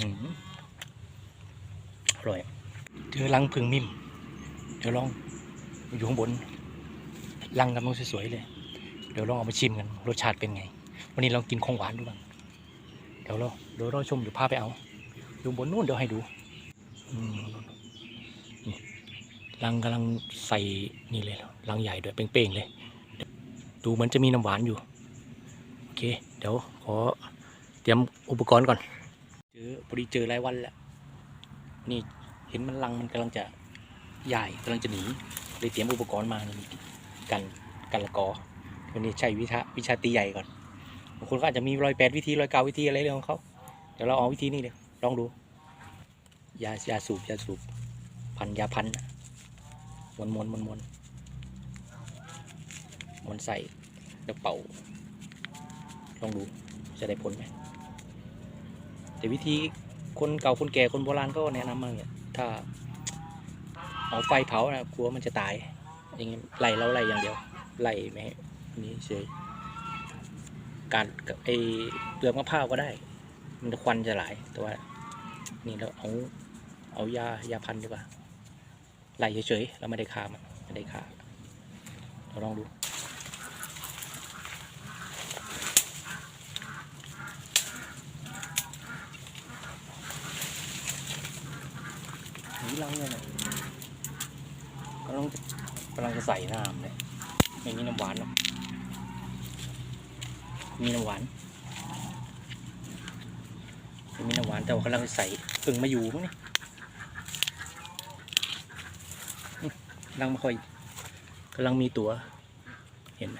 อร่อย เจอรังพึ่งมิม เดี๋ยวลองอยู่ข้างบน รังกำลังสวยๆเลย เดี๋ยวลองเอามาชิมกัน รสชาติเป็นไง วันนี้ลองกินของหวานดูบ้าง เดี๋ยวเราเดี๋ยวเราชมเดี๋ยวพาไปเอา อยู่บนนู้นเดี๋ยวให้ดูรังกำลังใส่นี่เลยรังใหญ่ด้วยเป้งๆเลย ดูเหมือนจะมีน้ำหวานอยู่ โอเค เดี๋ยวขอเตรียมอุปกรณ์ก่อน เจอพอดีเจอหลายวันแล้ว นี่เห็นมันรังมันกำลังจะใหญ่กำลังจะหนีเลยเตรียมอุปกรณ์มานี่กันกันละกอวันนี้ใช้วิชาวิชาตีใหญ่ก่อนบางคนก็อาจจะมีรอยแปดวิธีรอยเก้าวิธีอะไรเรื่องของเขาเดี๋ยวเราเอาวิธีนี้เลยลองดูยายาสูบยาสูบพันยาพันมวนมวนมวนมวนมวนใส่แล้วเป่าลองดูจะได้ผลไหม แต่วิธีคนเก่าคนแก่คนโบราณก็แนะนำมาเนี่ยถ้าเอาไฟเผานะกลัวมันจะตาย อย่างงี้ไล่เราไล่อย่างเดียวไล่ไม่ให้นี่เฉยการกับไอเปลือกมะพร้าวก็ได้ มันจะควันจะหลายแต่ว่า นี่เราเอาเอายายาพันดีกว่าไล่เฉยๆเราไม่ได้ฆ่ามันไม่ได้ฆ่าเราลองดู นี่ลังเนี่ยนะกำลังกำลังจะใส่น้ำเลยไม่มีน้ำหวานหรอกมีน้ำหวานไม่มีน้ำหวานแต่ว่ากำลังจะใส่เพิ่งมาอยู่มั้งนี่นี่กำลังมาคอยกำลังมีตัว เห็นไหม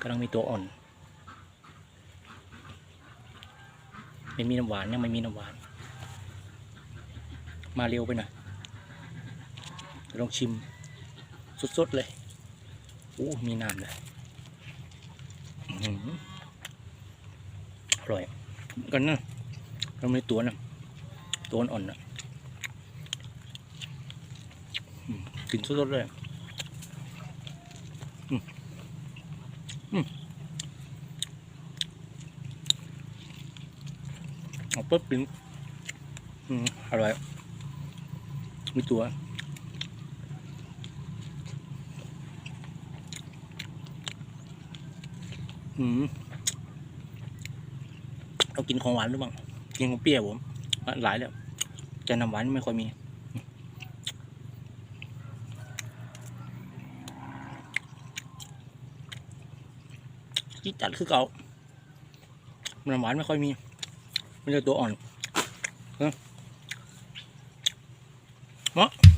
กำลังมีตัวอ่อนไม่มีน้ำหวานยังไม่มีน้ำหวาน มาเร็วไปหน่อยลองชิมสดๆเลยโอ้มีน้ำเลยอร่อยกันนะเราไม่ตัวนะตัวอ่อนนะกินสดๆเลยอืมอืมเอาปุ๊บกินอืมอร่อย มีตัวอืมเรากินของหวานหรือเปล่ากินของเปรี้ยวผมหลายแล้วแต่น้ำหวานไม่ค่อยมีที่จัดคือเก่าน้ำหวานไม่ค่อยมีมันจะตัวอ่อนเนอ What?